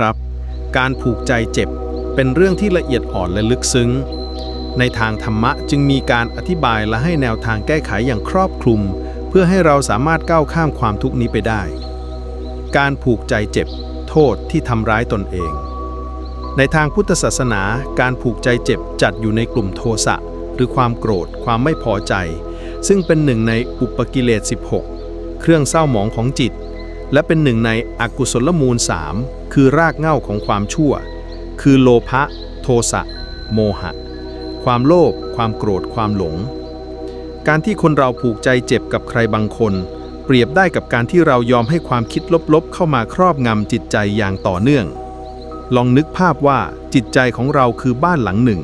ครับ การผูกใจเจ็บเป็นเรื่องที่ละเอียดอ่อนและลึกซึ้ง ในทางธรรมะจึงมีการอธิบายและให้แนวทางแก้ไขอย่างครอบคลุม เพื่อให้เราสามารถก้าวข้ามความทุกข์นี้ไปได้ การผูกใจเจ็บ โทษที่ทำร้ายตนเอง ในทางพุทธศาสนา การผูกใจเจ็บจัดอยู่ในกลุ่มโทสะหรือความโกรธ ความไม่พอใจ ซึ่งเป็นหนึ่งในอุปกิเลส 16 เครื่องเศร้าหมองของจิต และเป็นหนึ่งในอกุศลมูลสามคือรากเหง้าของความชั่ว คือโลภะโทสะโมหะ ความโลภความโกรธความหลง การที่คนเราผูกใจเจ็บกับใครบางคน เปรียบได้กับการที่เรายอมให้ความคิดลบๆ เข้ามาครอบงำจิตใจอย่างต่อเนื่อง ลองนึกภาพว่าจิตใจของเราคือบ้านหลังหนึ่ง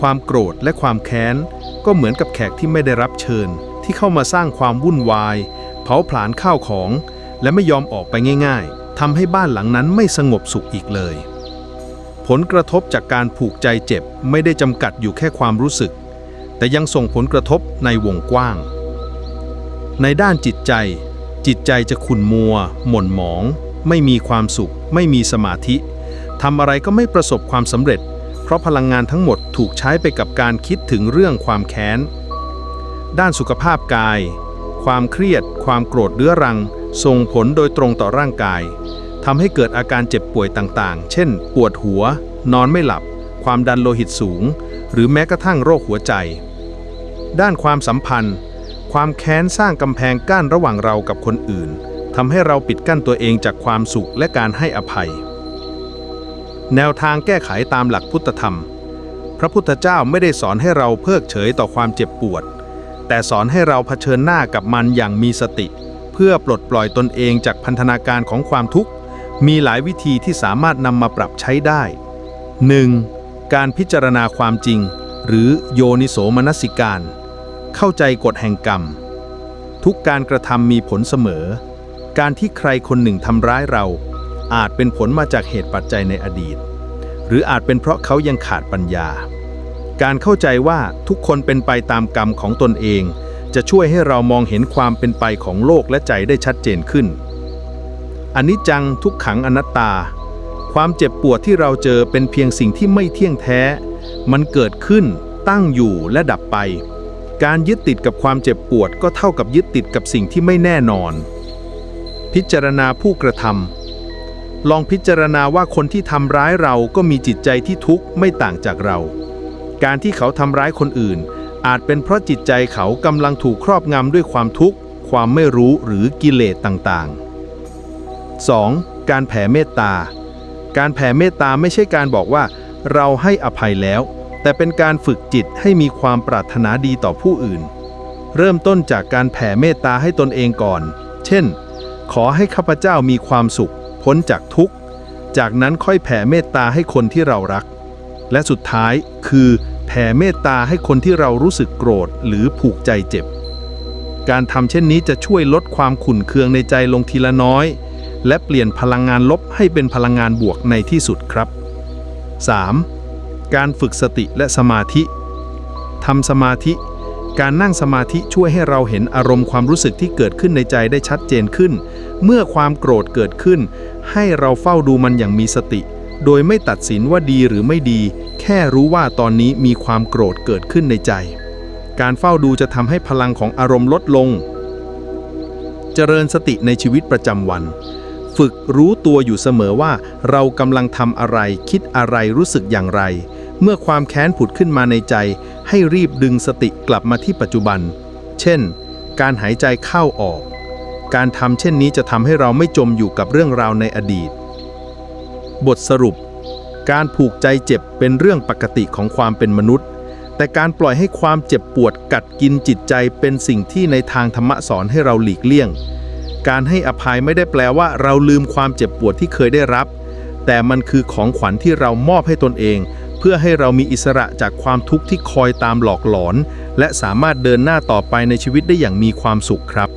ความโกรธและความแค้น ก็เหมือนกับแขกที่ไม่ได้รับเชิญ ที่เข้ามาสร้างความวุ่นวาย เผาผลาญข้าวของ และไม่ยอมออกไปง่ายๆทำให้บ้านหลังนั้นไม่สงบสุขอีกเลย ผลกระทบจากการผูกใจเจ็บไม่ได้จำกัดอยู่แค่ความรู้สึก แต่ยังส่งผลกระทบในวงกว้าง ในด้านจิตใจ จิตใจจะขุ่นมัว หม่นหมอง ไม่มีความสุข ไม่มีสมาธิทำอะไรก็ไม่ประสบความสำเร็จ เพราะพลังงานทั้งหมดถูกใช้ไปกับการคิดถึงเรื่องความแค้น ด้านสุขภาพกาย ความเครียด ความโกรธเรื้อรัง ส่งผลโดยตรงต่อร่างกายทำให้เกิดอาการเจ็บป่วยต่างๆ เช่น ปวดหัว นอนไม่หลับ ความดันโลหิตสูง หรือแม้กระทั่งโรคหัวใจ ด้านความสัมพันธ์ ความแค้นสร้างกำแพงกั้นระหว่างเรากับคนอื่นทำให้เราปิดกั้นตัวเองจากความสุขและการให้อภัย แนวทางแก้ไขตามหลักพุทธธรรม พระพุทธเจ้าไม่ได้สอนให้เราเพิกเฉยต่อความเจ็บปวด แต่สอนให้เราเผชิญหน้ากับมันอย่างมีสติ พื่อปลดปล่อยตนเองจากพันธนาการของความทุกข์ มีหลายวิธีที่สามารถนำมาปรับใช้ได้ 1. การพิจารณาความจริง หรือโยนิโสมนสิการ เข้าใจกฎแห่งกรรม ทุกการกระทำมีผลเสมอ การที่ใครคนหนึ่งทำร้ายเรา อาจเป็นผลมาจากเหตุปัจจัยในอดีต หรืออาจเป็นเพราะเขายังขาดปัญญา การเข้าใจว่าทุกคนเป็นไปตามกรรมของตนเอง จะช่วยให้เรามองเห็นความเป็นไปของโลกและใจได้ชัดเจนขึ้นอนิจจังทุกขังอนัตตา ความเจ็บปวดที่เราเจอเป็นเพียงสิ่งที่ไม่เที่ยงแท้ มันเกิดขึ้น ตั้งอยู่และดับไป การยึดติดกับความเจ็บปวดก็เท่ากับยึดติดกับสิ่งที่ไม่แน่นอน พิจารณาผู้กระทำลองพิจารณาว่าคนที่ทำร้ายเราก็มีจิตใจที่ทุกข์ไม่ต่างจากเรา การที่เขาทำร้ายคนอื่น อาจเป็นเพราะจิตใจเขากำลังถูกครอบงำด้วยความทุกข์ ความไม่รู้หรือกิเลสต่างๆ 2. การแผ่เมตตา การแผ่เมตตาไม่ใช่การบอกว่า เราให้อภัยแล้ว แต่เป็นการฝึกจิตให้มีความปรารถนาดีต่อผู้อื่น เริ่มต้นจากการแผ่เมตตาให้ตนเองก่อน เช่น ขอให้ข้าพเจ้ามีความสุข พ้นจากทุกข์ จากนั้นค่อยแผ่เมตตาให้คนที่เรารัก และสุดท้ายคือ แผ่เมตตาให้คนที่เรารู้สึกโกรธหรือผูกใจเจ็บ การทำเช่นนี้จะช่วยลดความขุ่นเคืองในใจลงทีละน้อย และเปลี่ยนพลังงานลบให้เป็นพลังงานบวกในที่สุดครับ 3. การฝึกสติและสมาธิทำสมาธิ การนั่งสมาธิช่วยให้เราเห็นอารมณ์ความรู้สึกที่เกิดขึ้นในใจได้ชัดเจนขึ้น เมื่อความโกรธเกิดขึ้น ให้เราเฝ้าดูมันอย่างมีสติ โดยไม่ตัดสินว่าดีหรือไม่ดี แค่รู้ว่าตอนนี้มีความโกรธเกิดขึ้นในใจ การเฝ้าดูจะทำให้พลังของอารมณ์ลดลง เจริญสติในชีวิตประจำวัน ฝึกรู้ตัวอยู่เสมอว่า เรากำลังทำอะไร คิดอะไรรู้สึกอย่างไร เมื่อความแค้นผุดขึ้นมาในใจ ให้รีบดึงสติกลับมาที่ปัจจุบัน เช่น การหายใจเข้าออก การทำเช่นนี้จะทำให้เราไม่จมอยู่กับเรื่องราวในอดีต บทสรุป การผูกใจเจ็บเป็นเรื่องปกติของความเป็นมนุษย์ แต่การปล่อยให้ความเจ็บปวดกัดกินจิตใจเป็นสิ่งที่ในทางธรรมะสอนให้เราหลีกเลี่ยง การให้อภัยไม่ได้แปลว่าเราลืมความเจ็บปวดที่เคยได้รับ แต่มันคือของขวัญที่เรามอบให้ตนเอง เพื่อให้เรามีอิสระจากความทุกข์ที่คอยตามหลอกหลอน และสามารถเดินหน้าต่อไปในชีวิตได้อย่างมีความสุขครับ